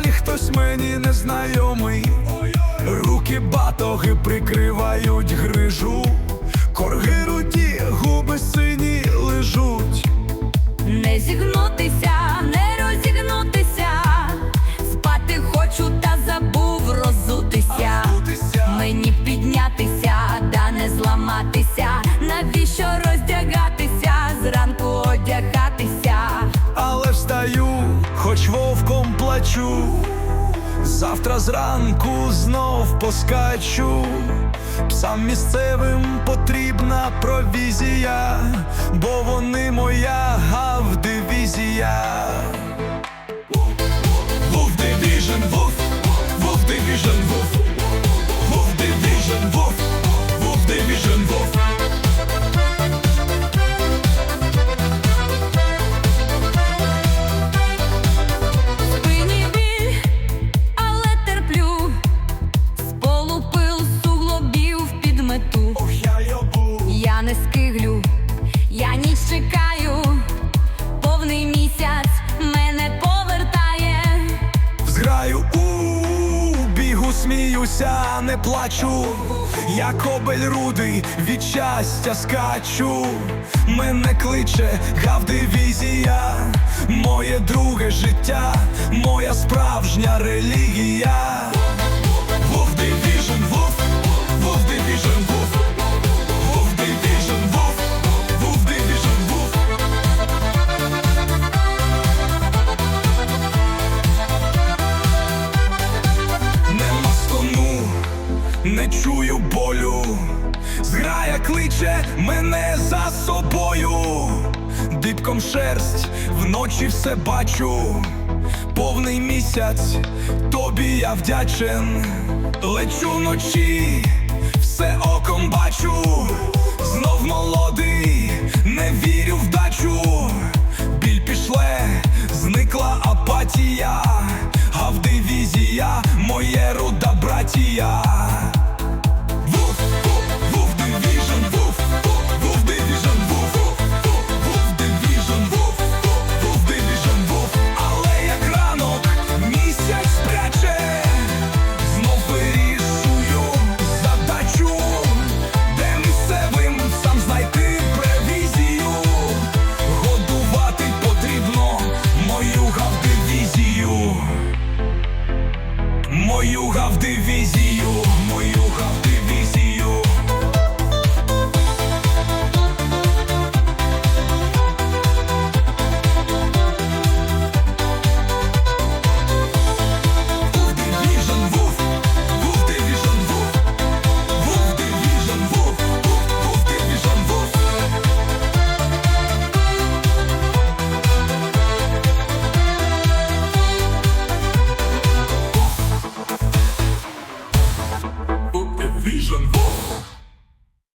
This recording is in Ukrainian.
залі хтось мені незнайомий, руки батоги прикривають грижу, корги руді, губи сині лежуть. Не зігнутися, не розігнутися, спати хочу, та забув розутися. Мені піднятися, та не зламатися. Навіщо роздягатися? Зранку одягатися, але встаю, хоч вовком плачу. Завтра зранку знов поскачу. Псам місцевим потрібна провізія, бо вони моя гавдивізія. Вуф, Division, вов, вуф, Division, вов, вов сміюся, не плачу, я кобель рудий, від щастя скачу. Мене кличе гавдивізія, моє друге життя, моя справжня релігія. кличе мене за собою, дибком шерсть вночі все бачу, повний місяць тобі я вдячен, лечу вночі, все оком бачу, знов молодий, не вірю в дачу, біль пішле, зникла апатія, а в дивізія моє руда братія. Моюга в дивізію, моюга в дивізію.